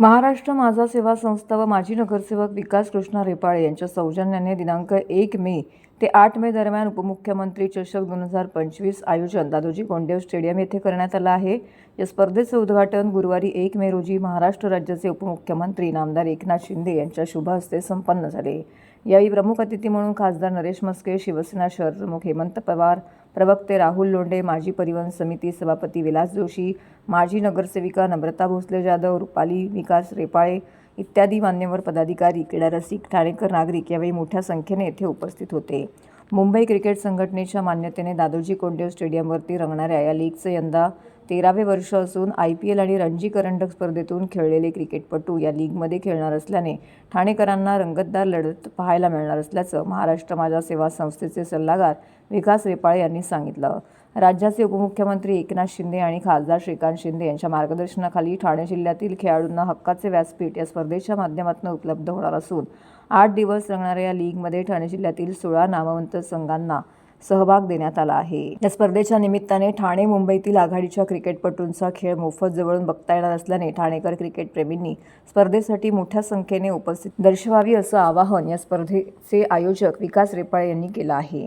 महाराष्ट्र माझा सेवा संस्था व माजी नगरसेवक विकास कृष्णा रेपाळे यांच्या सौजन्याने दिनांक एक मे ते आठ मे दरम्यान उपमुख्यमंत्री चषक दोन हजार पंचवीस आयोजन दादोजी कोंडेव स्टेडियम येथे करण्यात आलं आहे. या स्पर्धेचं उद्घाटन गुरुवारी एक मे रोजी महाराष्ट्र राज्याचे उपमुख्यमंत्री नामदार एकनाथ शिंदे यांच्या शुभ हस्ते संपन्न झाले. यावेळी प्रमुख अतिथी म्हणून खासदार नरेश मस्के शिवसेना शहर प्रमुख हेमंत पवार प्रवक्ते राहुल लोंढे माजी परिवहन समिती सभापती विलास जोशी माजी नगरसेविका नम्रता भोसले जाधव रुपाली विकास रेपाळे इत्यादी मान्यवर पदाधिकारी क्रीडारसिक ठाणेकर नागरिक यावेळी मोठ्या संख्येने येथे उपस्थित होते. मुंबई क्रिकेट संघटनेच्या मान्यतेने दादोजी कोंडदेव स्टेडियमवरती रंगणाऱ्या या लीगचं यंदा तेरावे वर्ष असून आय पी एल आणि रणजी करंडक स्पर्धेतून खेळलेले क्रिकेटपटू या लीगमध्ये खेळणार असल्याने ठाणेकरांना रंगतदार लढत पाहायला मिळणार असल्याचं महाराष्ट्र माझा सेवा संस्थेचे सल्लागार विकास रेपाळे यांनी सांगितलं. राज्याचे उपमुख्यमंत्री एकनाथ शिंदे आणि खासदार श्रीकांत शिंदे यांच्या मार्गदर्शनाखाली ठाणे जिल्ह्यातील खेळाडूंना हक्काचे व्यासपीठ या स्पर्धेच्या माध्यमातून उपलब्ध होणार असून आठ दिवस रंगणाऱ्या या लीगमध्ये ठाणे जिल्ह्यातील सोळा नामवंत संघांना सहभाग देण्यात आला आहे. या स्पर्धेच्या निमित्ताने ठाणे मुंबईतील आघाडीच्या क्रिकेटपटूंचा खेळ मोफत जवळून बघता येणार असल्याने ठाणेकर क्रिकेटप्रेमींनी स्पर्धेसाठी मोठ्या संख्येने उपस्थित दर्शवावी असं आवाहन या स्पर्धेचे आयोजक विकास रेपाळे यांनी केलं आहे.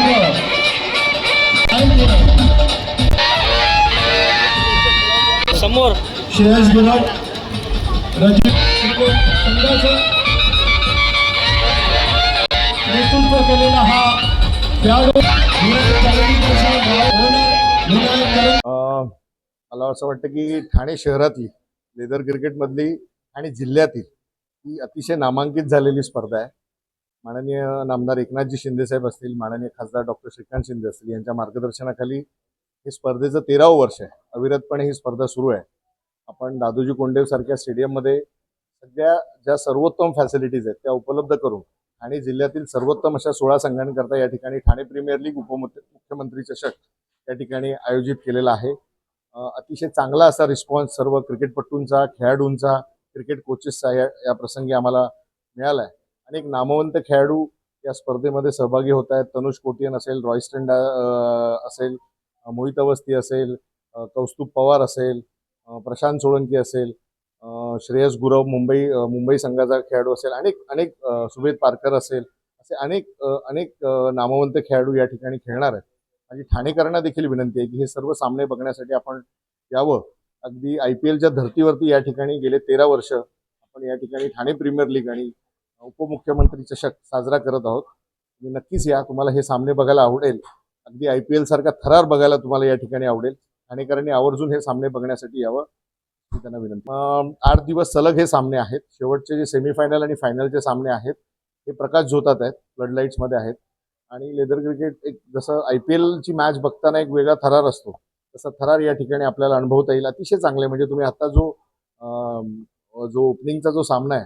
समोर. श्रेयस गुलाब रजित संघाचं नेतृत्व केलेला हा खेळाडू मला असं वाटतं की ठाणे शहरातली लेदर क्रिकेटमधली आणि जिल्ह्यातील ही अतिशय नामांकित झालेली स्पर्धा आहे. माननीय नामदार एकनाथजी शिंदेसाहेब असतील माननीय खासदार डॉक्टर श्रीकांत शिंदे असतील यांच्या मार्गदर्शनाखाली हे स्पर्धेचं तेरावं वर्ष आहे. अविरतपणे ही स्पर्धा सुरू आहे. आपण दादोजी कोंडेव सारख्या स्टेडियममध्ये सगळ्या ज्या सर्वोत्तम फॅसिलिटीज आहेत त्या उपलब्ध करून ठाणे जिल्ह्यातील सर्वोत्तम अशा सोळा संघांकरता या ठिकाणी ठाणे प्रीमियर लीग उपमुख्यमंत्री चषक या ठिकाणी आयोजित केलेला आहे. अतिशय चांगला असा रिस्पॉन्स सर्व क्रिकेटपटूंचा खेळाडूंचा क्रिकेट कोचेसचा या या प्रसंगी आम्हाला मिळाला आहे अनेक नामवंत खेळाडू या स्पर्धेमध्ये सहभागी होत आहेत. तनुष कोटियन असेल रॉयस्टंड असेल मोहित अवस्थी असेल कौस्तुभ पवार असेल प्रशांत सोळंकी असेल श्रेयस गुरव मुंबई मुंबई संघाचा खेळाडू असेल अनेक अनेक सुभेद पारकर असेल असे अनेक अनेक नामवंत खेळाडू या ठिकाणी खेळणार आहेत. आणि ठाणेकरांना देखील विनंती आहे की हे सर्व सामने बघण्यासाठी आपण यावं. अगदी आय पी एलच्या धर्तीवरती या ठिकाणी गेले तेरा वर्ष आपण या ठिकाणी ठाणे प्रीमियर लीग आणि उपमुख्यमंत्री चषक साजरा करत आहोत. नक्कीच या तुम्हाला हे सामने बघायला आवडेल. अगदी आय पी एल सारखा थरार बघायला तुम्हाला या ठिकाणी आवडेल. ठाणेकरांनी आवर्जून हे सामने बघण्यासाठी यावं मी त्यांना विनंती आठ दिवस सलग हे सामने आहेत. शेवटचे जे सेमीफायनल आणि फायनलचे सामने आहेत हे प्रकाश झोतात आहेत फ्लड लाईट्समध्ये आहेत. आणि लेदर क्रिकेट एक जसं आय पी एलची मॅच बघताना एक वेगळा थरार असतो तसा थरार या ठिकाणी आपल्याला अनुभवता येईल. अतिशय चांगले म्हणजे तुम्ही आता जो जो ओपनिंगचा जो सामना आहे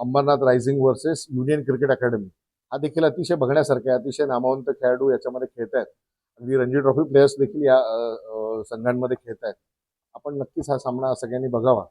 Ambernath rising versus union cricket academy हा देखील अतिशय बघण्यासारखा आहे. अतिशय नामवंत खेळाडू याच्यामध्ये खेळत आहेत. अगदी रणजी ट्रॉफी प्लेयर्स देखील या संघांमध्ये खेळत आहेत. आपण नक्कीच हा सामना सगळ्यांनी बघावा.